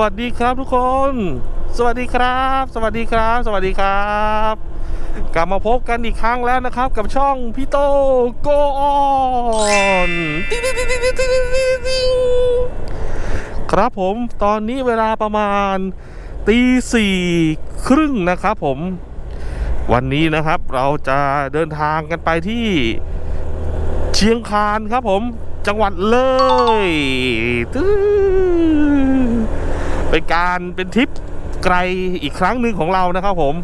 สวัสดีครับทุกคน สวัสดีครับ สวัสดีครับ สวัสดีครับ กลับมาพบกันอีกครั้งแล้วนะครับ กับช่องพี่โตโกออนครับผมตอนนี้เวลาประมาณตีสี่ครึ่งนะครับผม วันนี้นะครับเราจะเดินทางกันไปที่เชียงคานครับผมจังหวัดเลยตื้อ เป็นการเป็นทริปไกลอีกครั้งหนึ่งของเรานะครับผม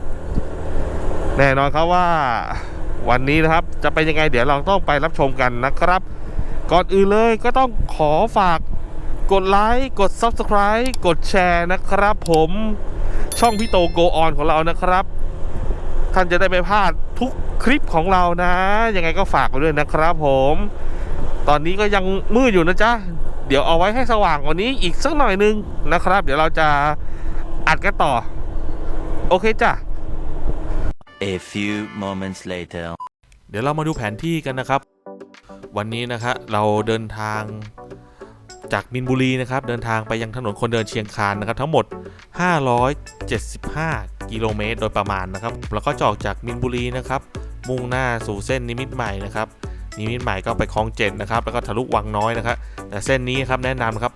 แน่นอนครับว่าวันนี้นะครับจะเป็นยังไงเดี๋ยวเราต้องไปรับชมกันนะครับ ก่อนอื่นเลยก็ต้องขอฝากกดไลค์กด Subscribe กดแชร์นะครับผมช่องพี่โตโกออนของเรานะครับ ท่านจะได้ไม่พลาดทุกคลิปของเรานะ ยังไงก็ฝากไว้ด้วยนะครับผม ตอนนี้ก็ยังมืดอยู่นะจ๊ะ เดี๋ยวเอาไว้ให้สว่างกว่านี้อีกสักหน่อยนึงนะครับ เดี๋ยวเราจะอัดกันต่อ โอเคจ้ะ A few moments later. เดี๋ยวเรามาดูแผนที่กันนะครับ วันนี้นะครับเราเดินทางจากมินบุรีนะครับ เดินทางไปยังถนนคนเดินเชียงคานนะครับ ทั้งหมด 575 กิโลเมตรโดยประมาณนะครับ แล้วก็จะออกจากมินบุรีนะครับ มุ่งหน้าสู่เส้นนิมิตรใหม่นะครับ นิมิตใหม่ก็ไปคลองเจ็ดนะครับแล้วก็ทะลุวังน้อยนะครับแต่เส้นนี้ครับแนะนำครับ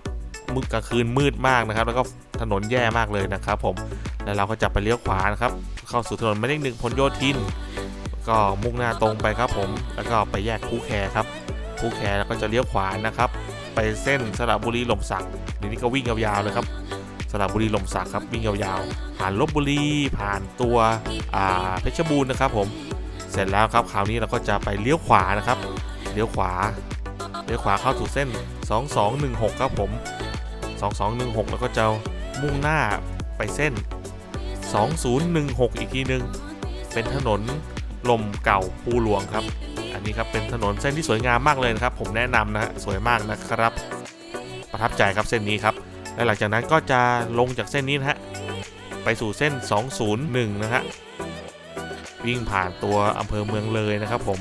มืดกลางคืนมืดมากนะครับ แล้วก็ถนนแย่มากเลยนะครับ ผมแล้วเราก็จะไปเลี้ยวขวานะครับเข้าสู่ถนนหมายเลขหนึ่งพลโยธิน ก็มุ่งหน้าตรงไปครับผมแล้วก็ไปแยกคูแครครับคูแคแล้วก็จะเลี้ยวขวานะครับ ไปเส้นสระบุรีหล่มสักทีนี้ก็วิ่งยาวๆเลยครับสระบุรีหล่มสักครับวิ่งยาวๆผ่านลบบุรีผ่านตัวเพชรบูรณ์นะครับผม เสร็จแล้วครับคราวนี้เราก็จะไปเลี้ยวขวานะครับ เลี้ยวขวา เลี้ยวขวาเข้าสู่เส้น 2216 ครับผม 2216 แล้วก็จะมุ่งหน้าไปเส้น 2016 อีกทีนึง เป็นถนนลมเก่าภูหลวงครับ อันนี้ครับเป็นถนนเส้นที่สวยงามมากเลยนะครับ ผมแนะนำนะฮะสวยมากนะครับ ประทับใจครับเส้นนี้ครับ และหลังจากนั้นก็จะลงจากเส้นนี้นะฮะไปสู่เส้น 201 นะฮะ วิ่งผ่านตัวอำเภอเมืองเลยนะครับ ผม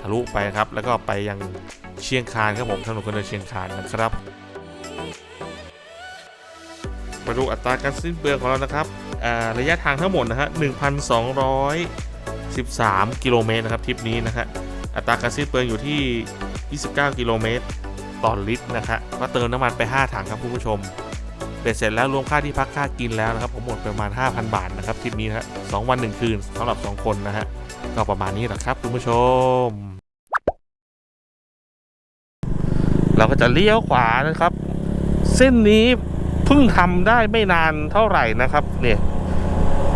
ทะลุไปครับแล้วก็ไปยังเชียงคานครับผมถนนคนเดินเชียงคานนะครับมาดูอัตราการสิ้นเปลืองของเรานะครับระยะทางทั้งหมดนะฮะ1,213 กิโลเมตรนะครับทริปนี้นะฮะอัตราการสิ้นเปลืองอยู่ที่ 29 กิโลเมตรต่อลิตรนะครับก็เติมน้ำมันไป 5 ถังครับคุณผู้ชม เบ็ดเสร็จแล้วรวมค่าที่พักค่ากินแล้วนะครับผมหมดประมาณ 5,000 บาทนะครับทริปนี้นะสองวันหนึ่งคืนสำหรับ 2 คนนะฮะก็ประมาณนี้แหละครับคุณผู้ชม เราก็จะเลี้ยวขวานะครับ เส้นนี้เพิ่งทำได้ไม่นานเท่าไหร่นะครับเนี่ย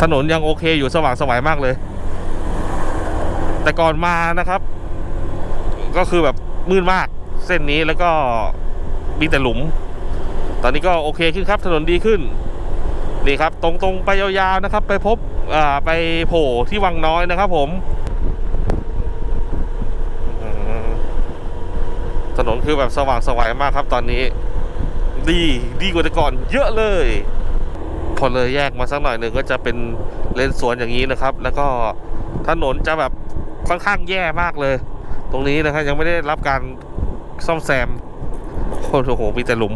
ถนนยังโอเคอยู่สว่างสวายมากเลย แต่ก่อนมานะครับ ก็คือแบบมืดมาก เส้นนี้แล้วก็มีแต่หลุม ตอนนี้ก็โอเคขึ้นครับถนนดีขึ้นนี่ครับตรงๆไปยาวๆนะครับ ไปพบอ่าไปโผล่ที่วังน้อยนะครับ ผมถนนคือแบบสว่างสวายมากครับ ตอนนี้ ดีดีกว่าแต่ก่อนเยอะเลย พอเลยแยกมาสักหน่อยหนึ่งก็จะเป็นเลนสวนอย่างนี้นะครับ แล้วก็ถนนจะแบบค่อนข้างแย่มากเลย ตรงนี้นะครับยังไม่ได้รับการซ่อมแซมโอ้โหมีแต่หลุม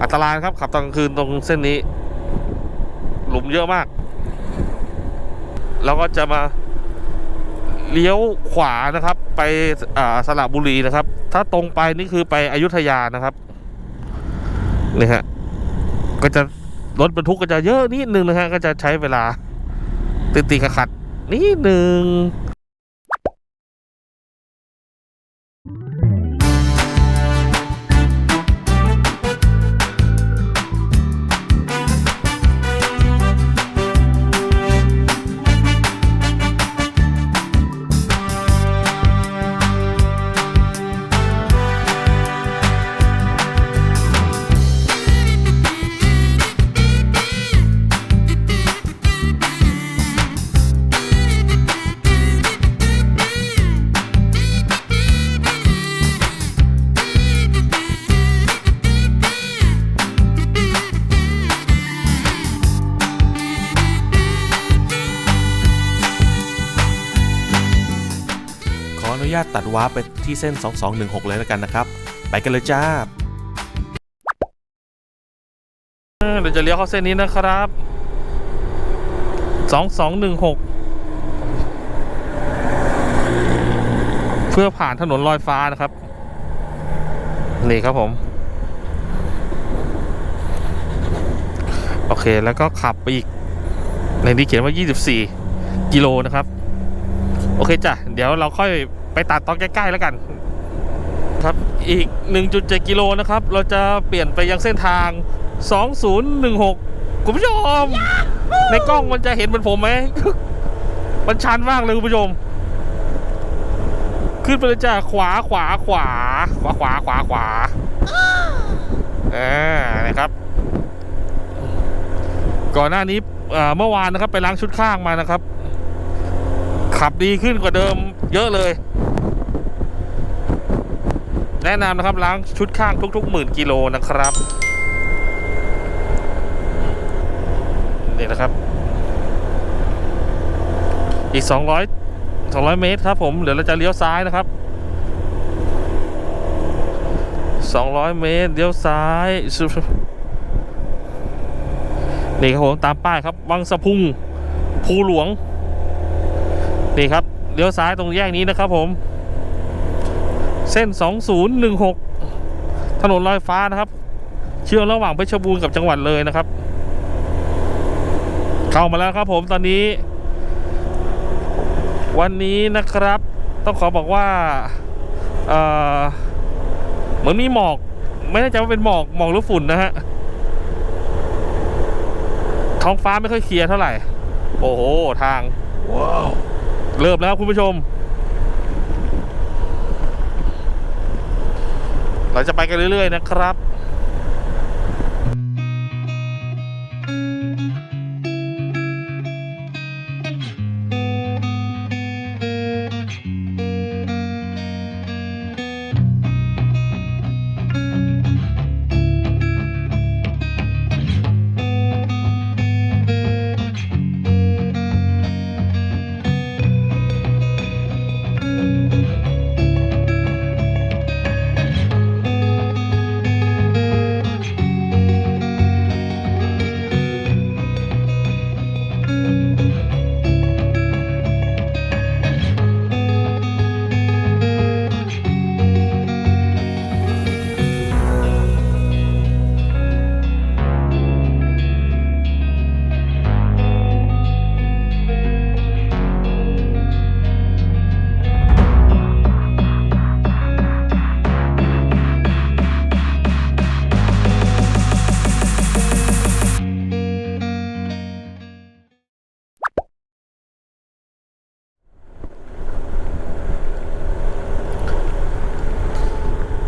อันตรายครับขับตอนกลางคืนตรงเส้นนี้ หลุมเยอะมาก แล้วก็จะมาเลี้ยวขวานะครับ ไปอ่าสระบุรีนะครับ ถ้าตรงไปนี่คือไปอยุธยานะครับนี่ฮะก็จะรถบรรทุกก็จะเยอะนิดนึงนะฮะก็จะใช้เวลาติดติดขัดนิดนึง ญาตตัดวาร์ปไปที่เส้น 2216 เลยแล้วกันนะครับ ไปกันเลยจ้าเดี๋ยวจะเลี้ยวเข้าเส้นนี้นะครับสองสองหนึ่งหกเพื่อผ่านถนนลอยฟ้านะครับ นี่ครับผม โอเคแล้วก็ขับไปอีก ในนี้เขียนว่า 24 กิโลนะครับ โอเคจ้ะ เดี๋ยวเราค่อย ไปตัดตอนใกล้ ๆ แล้วกัน ครับอีก 1.7 กิโลนะครับ เราจะเปลี่ยนไปยังเส้นทาง 2016 คุณผู้ชม ในกล้องมันจะเห็นเหมือนผมไหม มันชันมากเลยคุณผู้ชม ขึ้นไปเลยจ้ะขวาขวาขวา ขวาขวาขวาขวาอ่านะครับ ก่อนหน้านี้เมื่อวานนะครับไปล้างชุดข้างมานะครับ ขับดีขึ้นกว่าเดิมเยอะเลย แนะนำนะครับล้างชุดข้างทุกๆหมื่นกิโลนะครับนี่นะครับ อีก 200 200 เมตรครับผมเดี๋ยวเราจะเลี้ยวซ้ายนะครับ 200 เมตรเลี้ยวซ้ายนี่ครับผมตามป้ายครับวังสะพุงภูหลวง นี่ครับเลี้ยวซ้ายตรงแยกนี้นะครับผม เส้น 2016 ถนนลอยฟ้านะครับ เชื่อมระหว่างเพชรบูรณ์กับจังหวัดเลยนะครับ เข้ามาแล้วครับผมตอนนี้ วันนี้นะครับ ต้องขอบอกว่าเอ่อเหมือนมีหมอก ไม่แน่ใจว่าเป็นหมอกหมอกหรือฝุ่นนะฮะท้องฟ้าไม่ค่อยเคลียร์เท่าไหร่ โอ้โห ทาง ว้าว เริ่มแล้วคุณผู้ชม เราจะไปกันเรื่อยๆนะครับ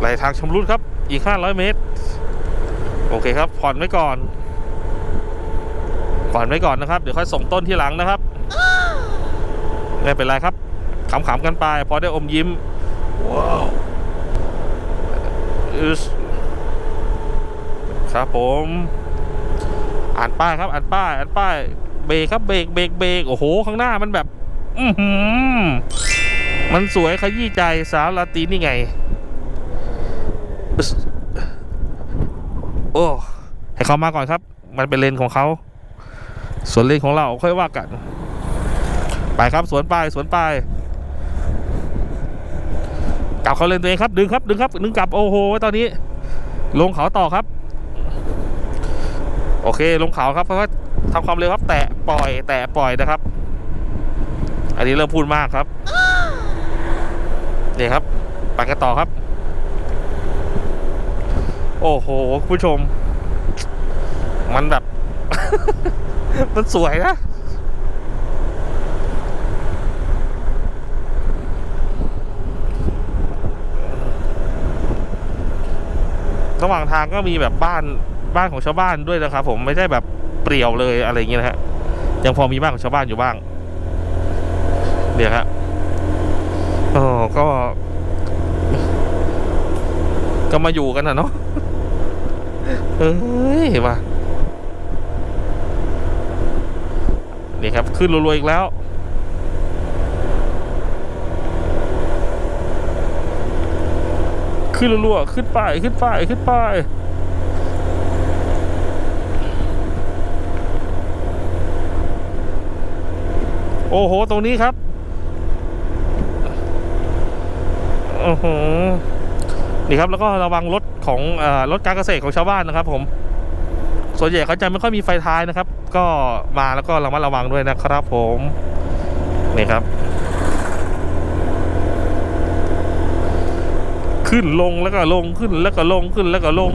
ลทางชำรุดครับ อีก 500 เมตร โอเคครับ ผ่อนไว้ก่อน ผ่อนไว้ก่อนนะครับ เดี๋ยวค่อยส่งต้นที่หลังนะครับ ไม่เป็นไรครับขำๆกันไป พอได้อมยิ้ม ว้าวครับผม อ่านป้ายครับอ่านป้ายอ่านป้าย เบรกครับเบรกเบรกเบรกโอ้โห ข้างหน้ามันแบบ อืมันสวยขยี้ใจสาวลาตีนนี่ไง อ้ให้เขามาก่อนครับ มันเป็นเลนของเขาส่วนเลนของเราค่อยว่ากัน ไปครับสวนไปสวนไปกลับเขาเลนตัวเองครับ ดึงครับ ดึงครับดึงกลับโอ้โหตอนนี้ ลงเขาต่อครับ โอเคลงเขาครับเพราะว่าทำความเร็วครับ แตะปล่อย แตะปล่อยนะครับ อันนี้เริ่มพูดมากครับนี่ครับไปกันต่อครับ โอ้โหคุณผู้ชม มันแบบ มันสวยนะระหว่างทางก็มีแบบบ้านบ้านของชาวบ้านด้วยนะครับ ผมไม่ได้แบบเปรี่ยวเลยอะไรอย่างเงี้ยนะฮะยังพอมีบ้านของชาวบ้านอยู่บ้างเดี๋ยวครับอ๋อก็ ก็มาอยู่กันนะเนาะ เอ้ยว่ะนี่ครับ ขึ้นรัวๆอีกแล้ว ขึ้นรัวๆขึ้นไปขึ้นไปขึ้นไปโอ้โห ตรงนี้ครับ โอ้โห นี่ครับแล้วก็ระวังรถของอรถการเกษตรของชาวบ้านนะครับ ผม ส่วนใหญ่เขาจะไม่ค่อยมีไฟท้ายนะครับ ก็มาแล้วก็ระมัดระวังด้วยนะครับ ผมนี่ครับ ขึ้นลงแล้วก็ลงขึ้นแล้วก็ลงขึ้นแล้วก็ลง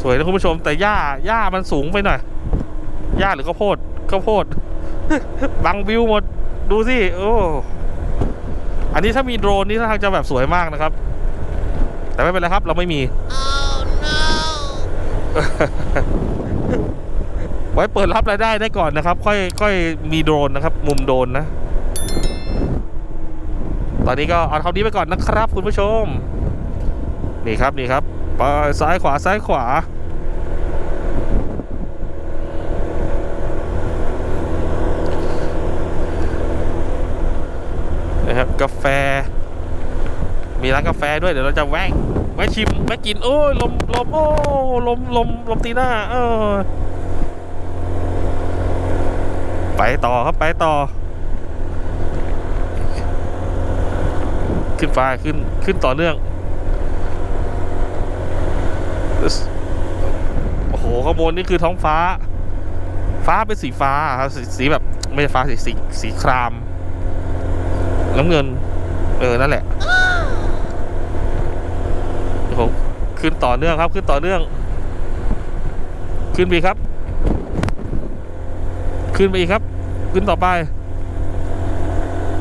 สวยนะคุณผู้ชมแต่หญ้าหญ้ามันสูงไปหน่อยหญ้าหรือข้าวโพดข้าวโพดบังวิวหมดดูสิโอ้อันนี้ถ้ามีโดรนนี่ท่าทางจะแบบสวยมากนะครับ แต่ไม่เป็นไรครับ เราไม่มีไว้เปิดรับรายได้ได้ก่อนนะครับ ค่อยค่อยมีโดรนนะครับ มุมโดรนนะ ตอนนี้ก็เอาเท่านี้ไปก่อนนะครับ คุณผู้ชม นี่ครับนี่ครับ ไปซ้ายขวาซ้ายขวา นะครับกาแฟ มีร้านกาแฟด้วยเดี๋ยวเราจะแวะแวะชิมแวะกิน โอ้ยลมลมโอ้ลมลมลมตีหน้า เออ ไปต่อครับไปต่อ ขึ้นฟ้าขึ้นขึ้นต่อเนื่อง โอ้โหข้างบนนี่คือท้องฟ้า ฟ้าเป็นสีฟ้าครับสสีแบบไม่ใช่ฟ้าสีสีสีคราม น้ำเงิน เออ นั่นแหละผมขึ้นต่อเนื่องครับ ขึ้นต่อเนื่อง ขึ้นไปครับ ขึ้นไปอีกครับ ขึ้นต่อไป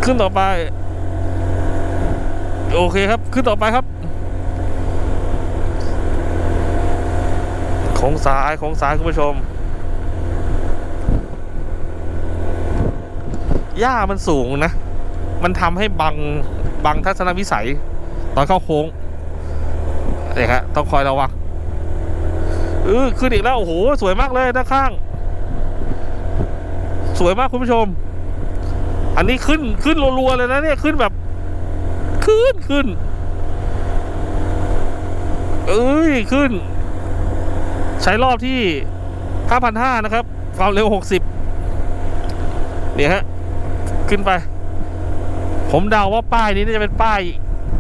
ขึ้นต่อไป โอเคครับ ขึ้นต่อไปครับ โค้งซ้ายโค้งซ้ายคุณผู้ชมหญ้ามันสูงนะ มันทำให้บังบังทัศนวิสัย ตอนเข้าโค้งเนี่ยฮะต้องคอยระวังเออขึ้นอีกแล้ว โอ้โห สวยมากเลยด้านข้าง สวยมากคุณผู้ชม อันนี้ขึ้นขึ้นรัวๆเลยนะเนี่ยขึ้นแบบ ขึ้นขึ้น เอ้ยขึ้น ช้รอบที่ 5,500 นะครับ ความเร็ว 60 เนี่ยฮะ ขึ้นไป ผมเดาว่าป้ายนี้น่าจะเป็นป้าย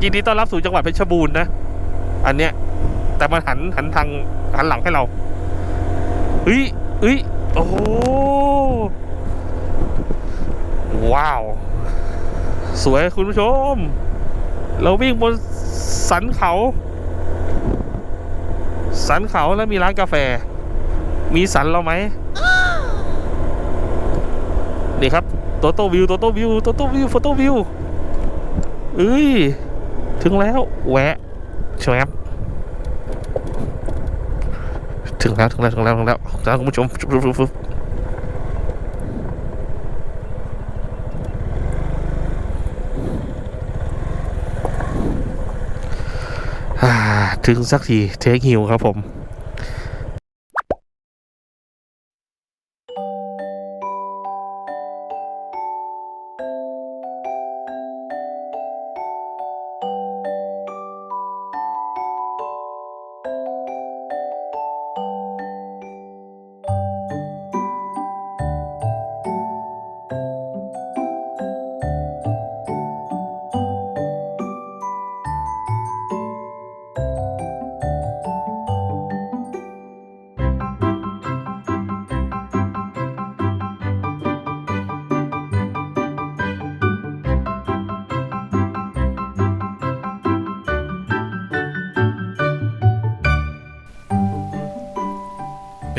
ยินดีต้อนรับสู่จังหวัดเพชรบูรณ์นะ อันเนี้ย แต่มันหันหันทางหันหลังให้เราเฮ้ยเฮ้ย โอ้โหว้าว สวยคุณผู้ชม เราวิ่งบนสันเขา สันเขาแล้วมีร้านกาแฟ มีสันเราไหมนี่ครับโตโต้วิวโตโต้วิวโตโต้วิวโฟโต้วิวเอ้ย ถึงแล้วแวะชวบถึงแล้วถึงแล้วถึงแล้วถึงแล้วถึงแล้วคุณผู้ชมฟึบฟึบฟึบอ่า ถึงสักทีเทคฮิวครับผม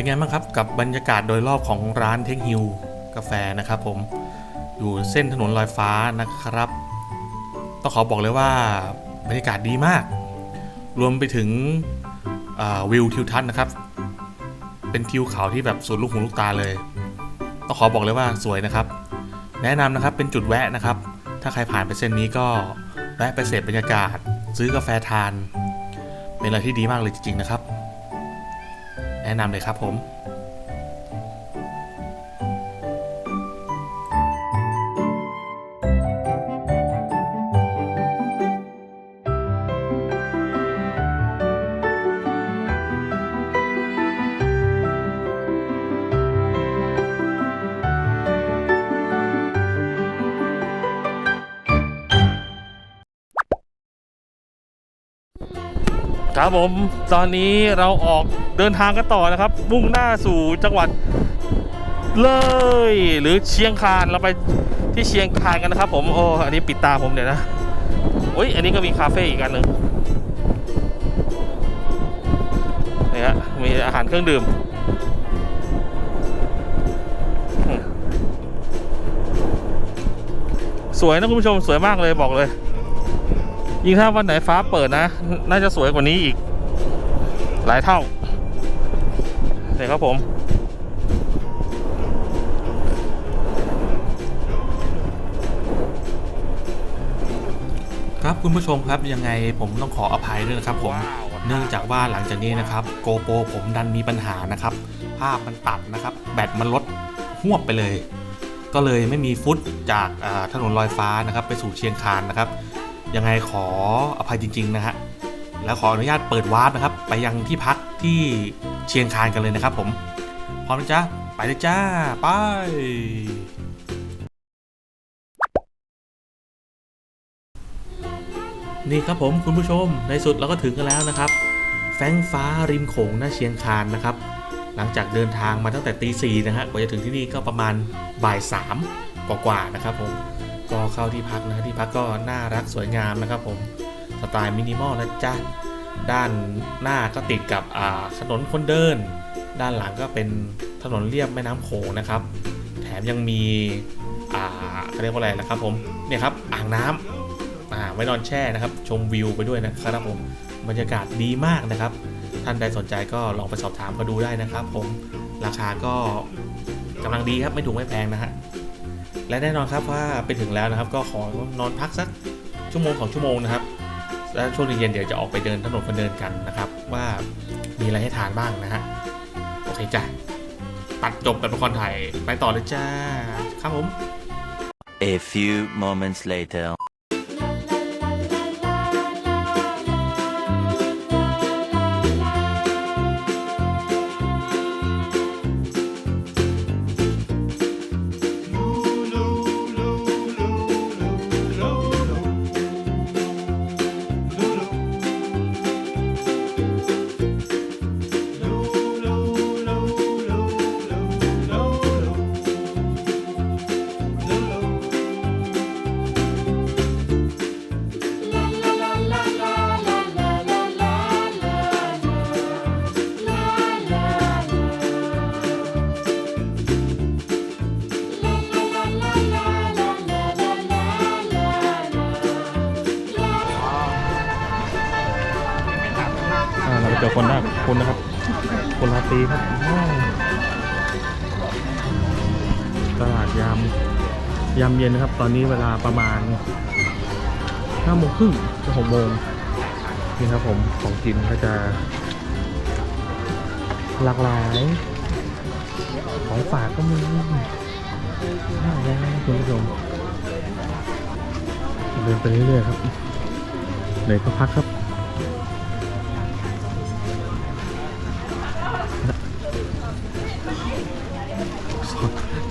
เป็นไงบ้างครับกับบรรยากาศโดยรอบของร้านเทคฮิวกาแฟนะครับผมอยู่เส้นถนนลอยฟ้านะครับ ต้องขอบอกเลยว่าบรรยากาศดีมาก รวมไปถึงวิวทิวทัศน์นะครับ เป็นทิวเขาที่แบบสุดลูกหูลูกตาเลย ต้องขอบอกเลยว่าสวยนะครับ แนะนำนะครับเป็นจุดแวะนะครับ ถ้าใครผ่านไปเส้นนี้ก็แวะไปเสพบรรยากาศ ซื้อกาแฟทาน เป็นอะไรที่ดีมากเลยจริงๆนะครับ แนะนำเลยครับผม ครับผมตอนนี้เราออกเดินทางกันต่อนะครับ มุ่งหน้าสู่จังหวัดเลย หรือเชียงคานเราไปที่เชียงคานกันนะครับ ผมโอ้อันนี้ปิดตาผมเดี๋ยวนะโอ้ยอันนี้ก็มีคาเฟ่อีกอันหนึ่งนี่ฮะมีอาหารเครื่องดื่มอืมสวยนะคุณผู้ชมสวยมากเลยบอกเลย ยิ่งถ้าวันไหนฟ้าเปิดนะ น่าจะสวยกว่านี้อีก หลายเท่านี่ครับผมครับคุณผู้ชมครับยังไงผมต้องขออภัยด้วยนะครับผมเนื่องจากว่าหลังจากนี้นะครับโกโปรผมดันมีปัญหานะครับ ภาพมันตัดนะครับ แบตมันลดหวบไปเลย ก็เลยไม่มีฟุตจากอ่าถนนลอยฟ้านะครับ ไปสู่เชียงคานนะครับ ยังไงขออภัยจริง ๆ นะฮะ แล้วขออนุญาตเปิดวาร์ปนะครับ ไปยังที่พักที่เชียงคานกันเลยนะครับผม พร้อมนะจ๊ะ ไปเลยจ้า ไปนี่ครับผมคุณผู้ชมในสุดเราก็ถึงกันแล้วนะครับ แฟงฟ้าริมโขงหน้าเชียงคานนะครับ หลังจากเดินทางมาตั้งแต่ตีสี่นะฮะกว่าจะถึงที่นี่ก็ประมาณบ่ายสามกว่าๆนะครับผม ก็เข้าที่พักนะที่พักก็น่ารักสวยงามนะครับผมสไตล์มินิมอลนะจ๊ะด้านหน้าก็ติดกับอ่าถนนคนเดิน ด้านหลังก็เป็นถนนเลียบแม่น้ำโขงนะครับ แถมยังมีอ่าเขาเรียกว่าอะไรนะครับผมเนี่ยครับอ่างน้ำอ่าไว้นอนแช่นะครับ ชมวิวไปด้วยนะครับผมบรรยากาศดีมากนะครับ ท่านใดสนใจก็ลองไปสอบถามก็ดูได้นะครับ ผมราคาก็กำลังดีครับไม่ถูกไม่แพงนะฮะ และแน่นอนครับว่าไปถึงแล้วนะครับ ก็ขอนอนพักสักชั่วโมงสองชั่วโมงนะครับ แล้วช่วงเย็นเดี๋ยวจะออกไปเดินถนนคนเดินกันนะครับ ว่ามีอะไรให้ทานบ้างนะฮะโอเคจ้ะตัดจบแบบละครไทยไปต่อเลยจ้าครับผม A few moments later. อนนี้เวลาประมาณห้าโมงครึ่งถึงหกโมงนี่ครับผมของกินก็จะ หลากหลาย ของฝากก็มีน่ารักนะคุณผู้ชมเดินไปเรื่อยๆครับไหนก็พักครับ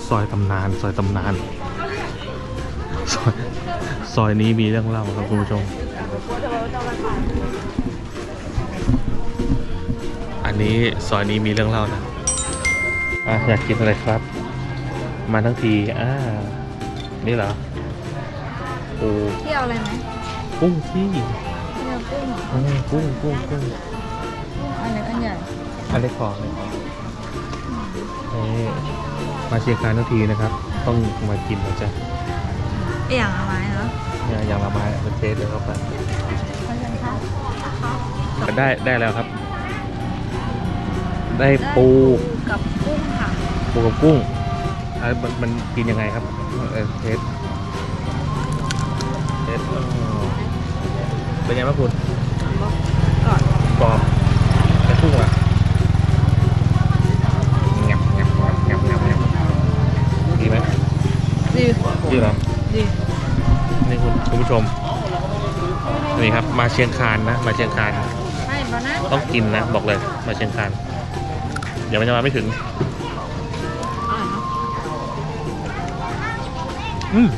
ซอยตำนานซอยตำนาน อยนี้มีเรื่องเล่าครับคุณผู้ชม อันนี้ซอยนี้มีเรื่องเล่านะอะอยากกินอะไรครับ มาทั้งทีอ่านี่เหรอโอ้เที่ยวอะไรไหมกุ้งที่เที่ยวกุ้งเหรออืมกุ้งกุ้งกุ้งอันเล็กอันใหญ่อันเล็กก่อนนี่มาเชียงคานทั้งทีนะครับ ต้องมากินนะจ๊ะเอี่ยงอะไรเนาะเนี่ยอย่างละไม้เป็นเทสเลยครับเขาจะทำก็ได้ได้แล้วครับ ได้ปูกับกุ้งค่ะปูกับกุ้งอะมันมันกินยังไงครับเออเทสเทสเออเป็นไงบ้างคุณ คุณคุณผู้ชม นี่ครับมาเชียงคานนะ มาเชียงคานให้มานะต้องกินนะ บอกเลย มาเชียงคานเดี๋ยวมันจะมาไม่ถึงอร่อยเนาะอืม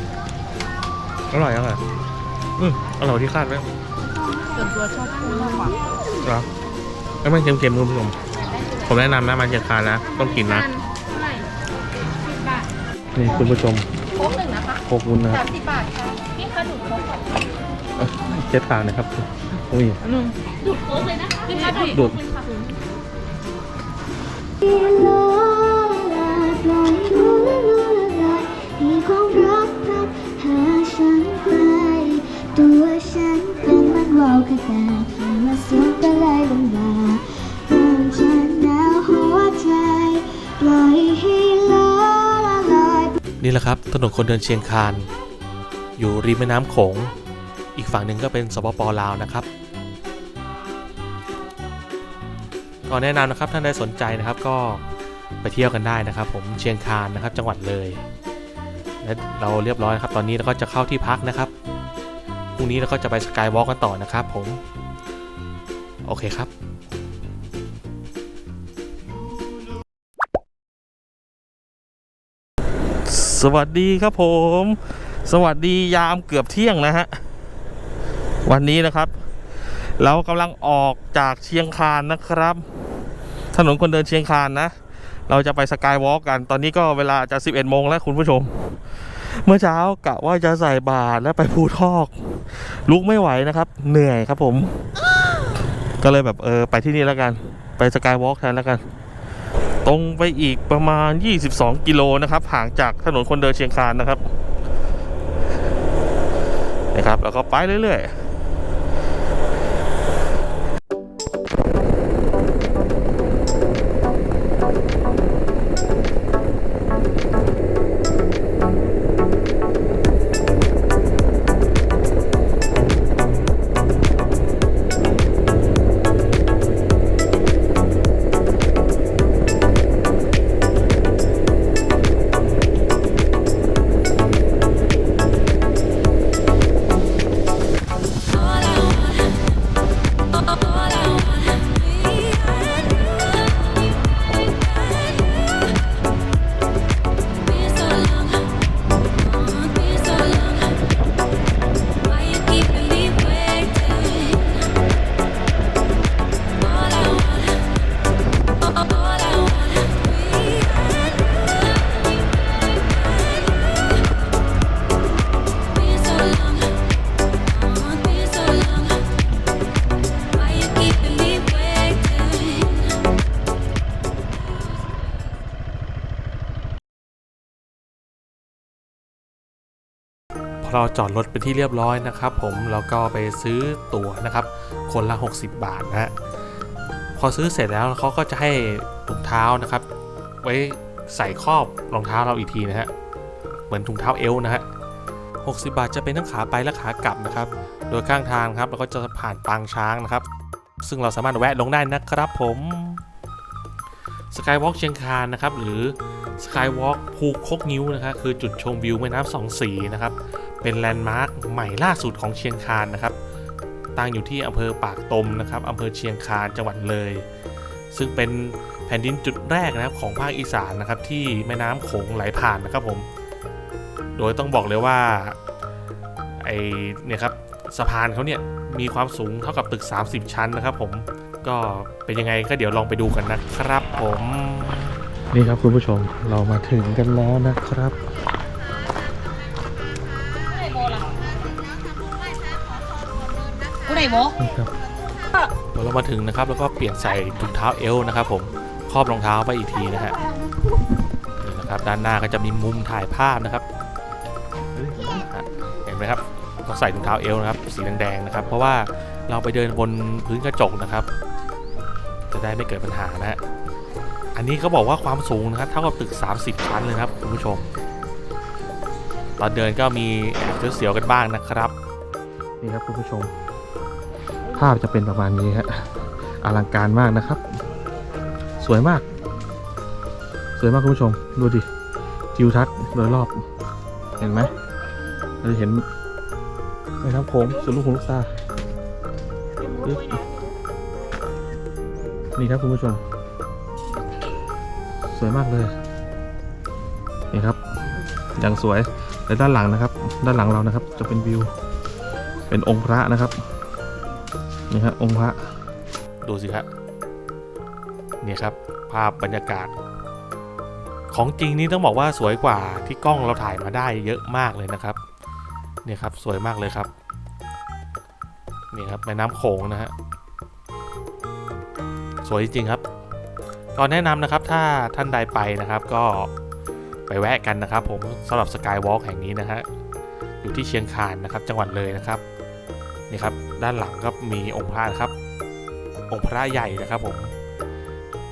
อร่อยอร่อยอืมอร่อยที่คาดไว้ส่วนตัวชอบกุ้งมากกว่าเหรอไม่มันเค็มๆคุณผู้ชมผมแนะนำนะมาเชียงคานนะต้องกินนะเท่าไหร่สิบบาทนี่คุณผู้ชมโค้กหนึ่งนะคะขอบคุณนะคสารับมสิบบาทค่ะ พี่คะดูโค้กก่อนเอ้ยเช็ดปากหนะครับอุ้ยหนึ่งดูดโค้กเลยนะคะพี่คะดูดูดมีความรักรักหาฉันไปตัวฉันเป็นมันวาวกระแตกมาเสียงตะไลลงมาเริ่มจะหนาวหัวใจปล่อยให้ลอยนี่แหละครับถนนคนเดินเชียงคาน อยู่ริมแม่น้ำโขง อีกฝั่งหนึ่งก็เป็นสปปลาวนะครับก็แนะนำนะครับท่านใดสนใจนะครับก็ไปเที่ยวกันได้นะครับ ผมเชียงคานนะครับจังหวัดเลยและเราเรียบร้อยครับตอนนี้เราก็จะเข้าที่พักนะครับพรุ่งนี้เราก็จะไปสกายวอล์กกันต่อนะครับ ผมโอเคครับสวัสดีครับผม สวัสดียามเกือบเที่ยงนะฮะ วันนี้นะครับ เรากำลังออกจากเชียงคานนะครับ ถนนคนเดินเชียงคานนะ เราจะไปสกายวอล์กกัน ตอนนี้ก็เวลาจะ 11โมงแล้วคุณผู้ชม เมื่อเช้ากะว่าจะใส่บาตรแล้วไปภูทอก ลุกไม่ไหวนะครับ เหนื่อยครับผม ก็เลยแบบเออไปที่นี่แล้วกัน ไปสกายวอล์กแทนแล้วกันตรงไปอีกประมาณ 22 กิโลนะครับ ห่างจากถนนคนเดินเชียงคานนะครับ นะครับ แล้วก็ไปเรื่อยๆ เราจอดรถเป็นที่เรียบร้อยนะครับผมแล้วก็ไปซื้อตั๋วนะครับ คนละ 60 บาทนะฮะพอซื้อเสร็จแล้วเขาก็จะให้ถุงเท้านะครับ ไว้ใส่ครอบรองเท้าเราอีกทีนะฮะเหมือนถุงเท้าเอวนะฮะ60 บาทจะเป็นทั้งขาไปและขากลับนะครับ โดยข้างทางครับเราก็จะผ่านปางช้างนะครับ ซึ่งเราสามารถแวะลงได้นะครับผมสกายวอล์กเชียงคานนะครับหรือสกายวอล์กภูคกนิ้วนะครับคือจุดชมวิวแม่น้ำสองสีนะครับ เป็นแลนด์มาร์คใหม่ล่าสุดของเชียงคานนะครับ ตั้งอยู่ที่อำเภอปากตมนะครับอำเภอเชียงคานจังหวัดเลย ซึ่งเป็นแผ่นดินจุดแรกนะครับของภาคอีสานนะครับที่แม่น้ำโขงไหลผ่านนะครับผม โดยต้องบอกเลยว่าไอเนี่ยครับสะพานเขาเนี่ยมีความสูงเท่ากับตึก 30 ชั้นนะครับผมก็เป็นยังไงก็เดี๋ยวลองไปดูกันนะครับผม นี่ครับคุณผู้ชมเรามาถึงกันแล้วนะครับ โบนี่ครับพอเรามาถึงนะครับ แล้วก็เปลี่ยนใส่ถุงเท้าเอวนะครับ ผมครอบรองเท้าไปอีกทีนะฮะนี่นะครับด้านหน้าก็จะมีมุมถ่ายภาพนะครับเห็นไหมครับต้องใส่ถุงเท้าเอวนะครับ สีแดงๆนะครับ เพราะว่าเราไปเดินบนพื้นกระจกนะครับ จะได้ไม่เกิดปัญหานะฮะอันนี้เขาบอกว่าความสูงนะครับเท่ากับตึก 30 ชั้นเลยนะครับคุณผู้ชมตอนเดินก็มีแอบเสียวๆกันบ้างนะครับ นี่ครับคุณผู้ชมภาพจะเป็นประมาณนี้ฮะอลังการมากนะครับ สวยมาก สวยมากคุณผู้ชม ดูดิทิวทัศน์โดยรอบ เห็นไหมเราจะเห็นแม่น้ำโขงสุดลูกหูลูกตานี่ครับคุณผู้ชม สวยมากเลย นี่ครับ อย่างสวยและด้านหลังนะครับ ด้านหลังเรานะครับ จะเป็นวิว เป็นองค์พระนะครับ นี่ฮะองค์พระดูสิครับนี่ครับ ภาพบรรยากาศ ของจริงนี่ต้องบอกว่าสวยกว่าที่กล้องเราถ่ายมาได้เยอะมากเลยนะครับเนี่ยครับสวยมากเลยครับนี่ครับแม่น้ำโขงนะฮะสวยจริงครับก็แนะนำนะครับถ้าท่านใดไปนะครับก็ไปแวะกันนะครับ ผมสำหรับสกายวอล์กแห่งนี้นะฮะอยู่ที่เชียงคานนะครับ จังหวัดเลยนะครับ นี่ครับด้านหลังก็มีองค์พระนะครับ องค์พระใหญ่นะครับผม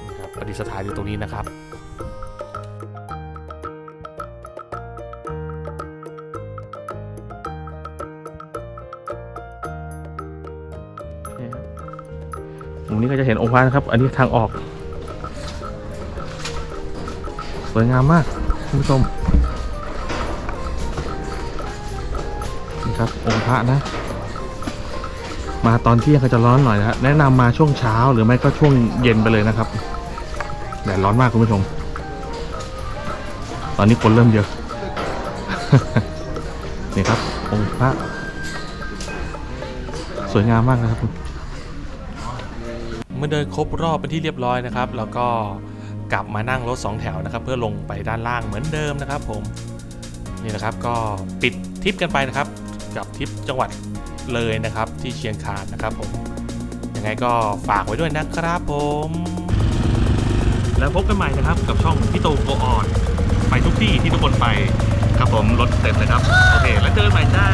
นี่ครับประดิษฐานอยู่ตรงนี้นะครับตรงนี้ก็จะเห็นองค์พระนะครับ อันนี้ทางออก สวยงามมากคุณผู้ชมนี่ครับองค์พระนะ มาตอนเที่ยงก็จะร้อนหน่อยนะฮะแนะนำมาช่วงเช้าหรือไม่ก็ช่วงเย็นไปเลยนะครับแดดร้อนมากคุณผู้ชม ตอนนี้คนเริ่มเยอะ นี่ครับ องค์พระสวยงามมากนะครับเมื่อเดินครบรอบเป็นที่เรียบร้อยนะครับ แล้วก็กลับมานั่งรถสองแถวนะครับ เพื่อลงไปด้านล่างเหมือนเดิมนะครับ ผมนี่นะครับก็ปิดทริปกันไปนะครับ กับทริปจังหวัด เลยนะครับ ที่เชียงคานนะครับผมยังไงก็ฝากไว้ด้วยนะครับผม แล้วพบกันใหม่นะครับกับช่องพี่โตโกออน ไปทุกที่ที่ทุกคนไปครับผมรถเต็มเลยครับ โอเค แล้วเจอกันใหม่จ้า